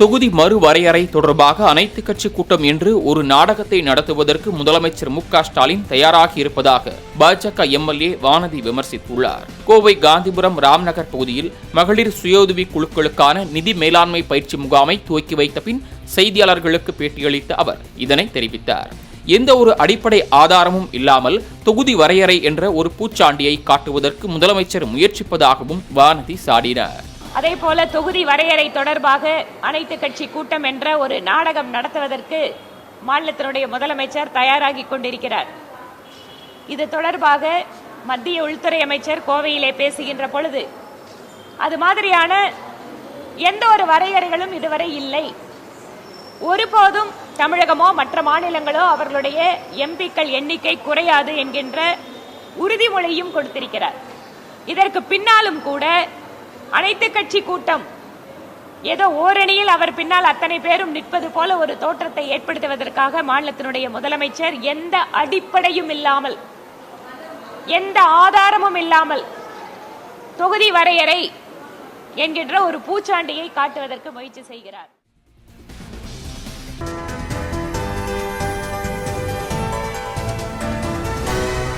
தொகுதி மறுவரையறை தொடர்பாக அனைத்து கட்சி கூட்டம் என்று ஒரு நாடகத்தை நடத்துவதற்கு முதலமைச்சர் மு ஸ்டாலின் தயாராகி இருப்பதாக பாஜக எம்எல்ஏ வானதி விமர்சித்துள்ளார். கோவை காந்திபுரம் ராம்நகர் பகுதியில் மகளிர் சுயஉதவி குழுக்களுக்கான நிதி மேலாண்மை பயிற்சி முகாமை துவக்கி வைத்த பின் செய்தியாளர்களுக்கு பேட்டியளித்த அவர் இதனை தெரிவித்தார். எந்த ஒரு அடிப்படை ஆதாரமும் இல்லாமல் தொகுதி வரையறை என்ற ஒரு பூச்சாண்டியை காட்டுவதற்கு முதலமைச்சர் முயற்சிப்பதாகவும் வானதி சாடினார். அதே போல தொகுதி வரையறை தொடர்பாக அனைத்து கட்சி கூட்டம் என்ற ஒரு நாடகம் நடத்துவதற்கு மாநிலத்தினுடைய முதலமைச்சர் தயாராகி கொண்டிருக்கிறார். இது தொடர்பாக மத்திய உள்துறை அமைச்சர் கோவையிலே பேசுகின்ற பொழுது அது மாதிரியான எந்த ஒரு வரையறைகளும் இதுவரை இல்லை. ஒருபோதும் தமிழகமோ மற்ற மாநிலங்களோ அவர்களுடைய எம்பிக்கள் எண்ணிக்கை குறையாது என்கின்ற உறுதிமொழியும் கொடுத்திருக்கிறார். இதற்கு பின்னாலும் கூட அனைத்து கட்சி கூட்டம். ஏதோ ஓரணியில் அவர் பின்னால் அத்தனை பேரும் நிற்பது போல ஒரு தோற்றத்தை ஏற்படுத்துவதற்காக மாநிலத்தினுடைய முதலமைச்சர் எந்த அடிப்படையும் இல்லாமல் எந்த ஆதாரமும் இல்லாமல் தொகுதி வரையறை என்கின்ற ஒரு பூச்சாண்டியை காட்டுவதற்கு முயற்சி செய்கிறார்.